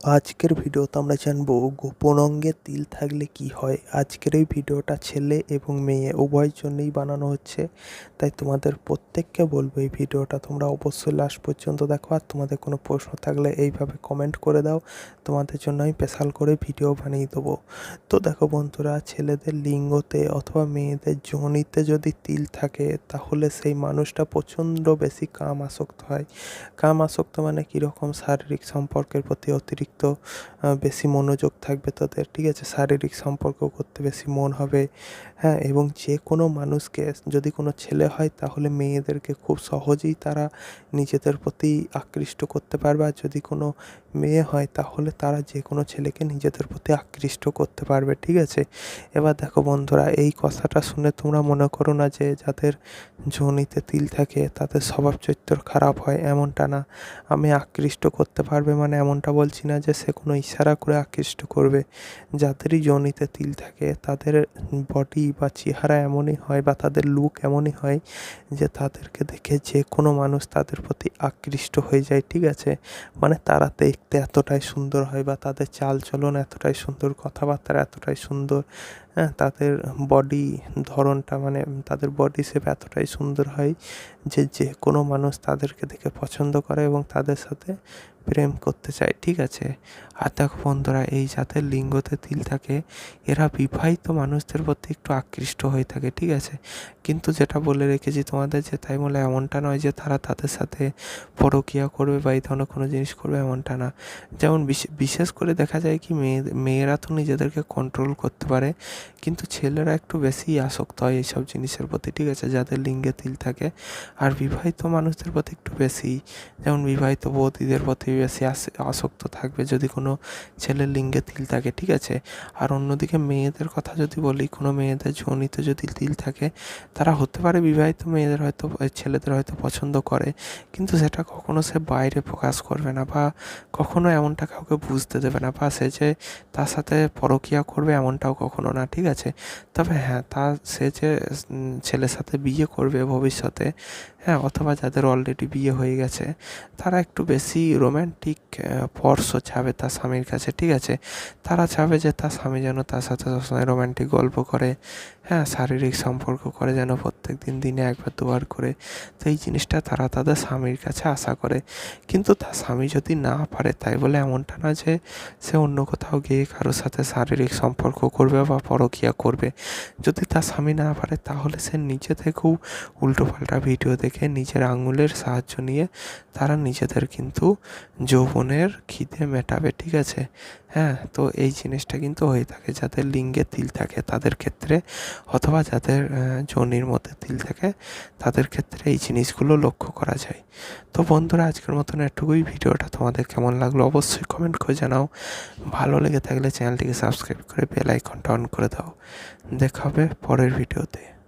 আজকের ভিডিওতে আমরা জানব গোপন অঙ্গে তিল থাকলে কি হয়। আজকের এই ভিডিওটা ছেলে এবং মেয়ে উভয়ের জন্যই বানানো হচ্ছে। তাই তোমাদের প্রত্যেককে বলব এই ভিডিওটা তোমরা অবশ্যই লাস্ট পর্যন্ত দেখো। আর তোমাদের কোনো প্রশ্ন থাকলে এইভাবে কমেন্ট করে দাও। তোমাদের জন্য আমি স্পেশাল করে ভিডিও বানিয়ে দেবো। তো দেখো বন্ধুরা, ছেলেদের লিঙ্গতে অথবা মেয়েদের জনিতে যদি তিল থাকে, তাহলে সেই মানুষটা প্রচণ্ড বেশি কাম আসক্ত হয়। কাম আসক্ত মানে কীরকম? শারীরিক সম্পর্কের প্রতি অতিরিক্ত বেশি মনোযোগ থাকবে তাদের, ঠিক আছে? শারীরিক সম্পর্ক করতে বেশি মন হবে। হ্যাঁ এবং যে কোনো মানুষকে, যদি কোনো ছেলে হয়, তাহলে মেয়েদেরকে খুব সহজেই তারা নিজেদের প্রতি আকৃষ্ট করতে পারবে। আর যদি কোনো মেয়ে হয়, তাহলে তারা যে কোনো ছেলেকে নিজেদের প্রতি আকৃষ্ট করতে পারবে, ঠিক আছে? এবার দেখো বন্ধুরা, এই কথাটা শুনে তোমরা মনে করো না যে যাদের যোনিতে তিল থাকে, তাদের স্বভাব চরিত্র খারাপ হয়, এমনটা না। আমি আকৃষ্ট করতে পারবে মানে এমনটা বলছি না যে সে কোনো ইশারা করে আকৃষ্ট করবে। যাদেরই যোনিতে তিল থাকে, তাদের বডি বা চেহারা এমনই হয় বা তাদের লুক এমনই হয় যে তাদেরকে দেখে যে কোনো মানুষ তাদের প্রতি আকৃষ্ট হয়ে যায়, ঠিক আছে? মানে তারা দেখতে এতটাই সুন্দর হয় বা তাদের চালচলন এতটাই সুন্দর, কথাবার্তা এতটাই সুন্দর হ্যাঁ তাদের বডি ধরনটা মানে তাদের বডি শেপ এতটাই সুন্দর হয় যে যে কোনো মানুষ তাদেরকে দেখে পছন্দ করে এবং তাদের সাথে প্রেম করতে চায়, ঠিক আছে? আর বন্ধুরা, এই যাদের লিঙ্গতে তিল থাকে, এরা বিবাহিত মানুষদের প্রতি একটু আকৃষ্ট হয়ে থাকে, ঠিক আছে? কিন্তু যেটা বলে রেখেছি তোমাদের যে তাই বলে এমনটা নয় যে তারা তাদের সাথে পরকিয়া করবে বা এই ধরনের কোনো জিনিস করবে এমনটা না। যেমন বিশেষ করে দেখা যায় কি মেয়ে, মেয়েরা তো নিজেদেরকে কন্ট্রোল করতে পারে, কিন্তু ছেলেরা একটু বেশি আসক্ত হয় এইসব জিনিসের প্রতি, ঠিক আছে? যাদের লিঙ্গে তিল থাকে, আর বিবাহিত মানুষদের প্রতি একটু বেশি, যেমন বিবাহিত বৌদিদের প্রতি বেশি আসক্ত থাকবে যদি কোনো ছেলের লিঙ্গে তিল থাকে, ঠিক আছে? আর অন্যদিকে মেয়েদের কথা যদি বলি, কোনো মেয়েদের যোনিতে যদি তিল থাকে, তারা হতে পারে বিবাহিত মেয়েদের হয়তো ছেলেদের হয়তো পছন্দ করে, কিন্তু সেটা কখনো সে বাইরে প্রকাশ করবে না বা কখনো এমনটা কাউকে বুঝতে দেবে না বা সে যে তার সাথে পরকিয়া করবে এমনটাও কখনো না, ঠিক আছে? তবে হ্যাঁ তা সে যে ছেলের সাথে বিয়ে করবে ভবিষ্যতে হ্যাঁ অথবা যাদের অলরেডি বিয়ে হয়ে গেছে, তারা একটু বেশি রোম্যান্টিক স্পর্শ চাবে তার স্বামীর কাছে, ঠিক আছে? তারা চাবে যে তার স্বামী যেন তার সাথে সবসময় রোম্যান্টিক গল্প করে। হ্যাঁ শারীরিক সম্পর্ক করে যেন প্রত্যেক দিন দিনে একবার, দুবার করে। তো এই জিনিসটা তারা তাদের স্বামীর কাছে আশা করে। কিন্তু তার স্বামী যদি না পারে, তাই বলে এমনটা না যে সে অন্য কোথাও গিয়ে কারোর সাথে শারীরিক সম্পর্ক করবে বা পরকিয়া করবে। যদি তার স্বামী না পারে, তাহলে সে নিজে থেকেও উল্টোপাল্টা ভিডিও দেখে নিজের আঙুলের সাহায্য নিয়ে তারা নিজেদের কিন্তু যৌবনের খিদে মেটাবে, ঠিক আছে? হ্যাঁ তো এই জিনিসটা কিন্তু হয়ে থাকে যাদের লিঙ্গে তিল থাকে, তাদের ক্ষেত্রে অথবা যাদের যোনির মধ্যে তিল থাকে, তাদের ক্ষেত্রে এই জিনিসগুলো লক্ষ্য করা যায়। তো বন্ধুরা, আজকের মতন এটুকুই। ভিডিওটা তোমাদের কেমন লাগল অবশ্যই কমেন্ট করে জানাও। ভালো লেগে থাকলে চ্যানেলটিকে সাবস্ক্রাইব করে বেল আইকনটা অন করে দাও। দেখা হবে পরের ভিডিওতে।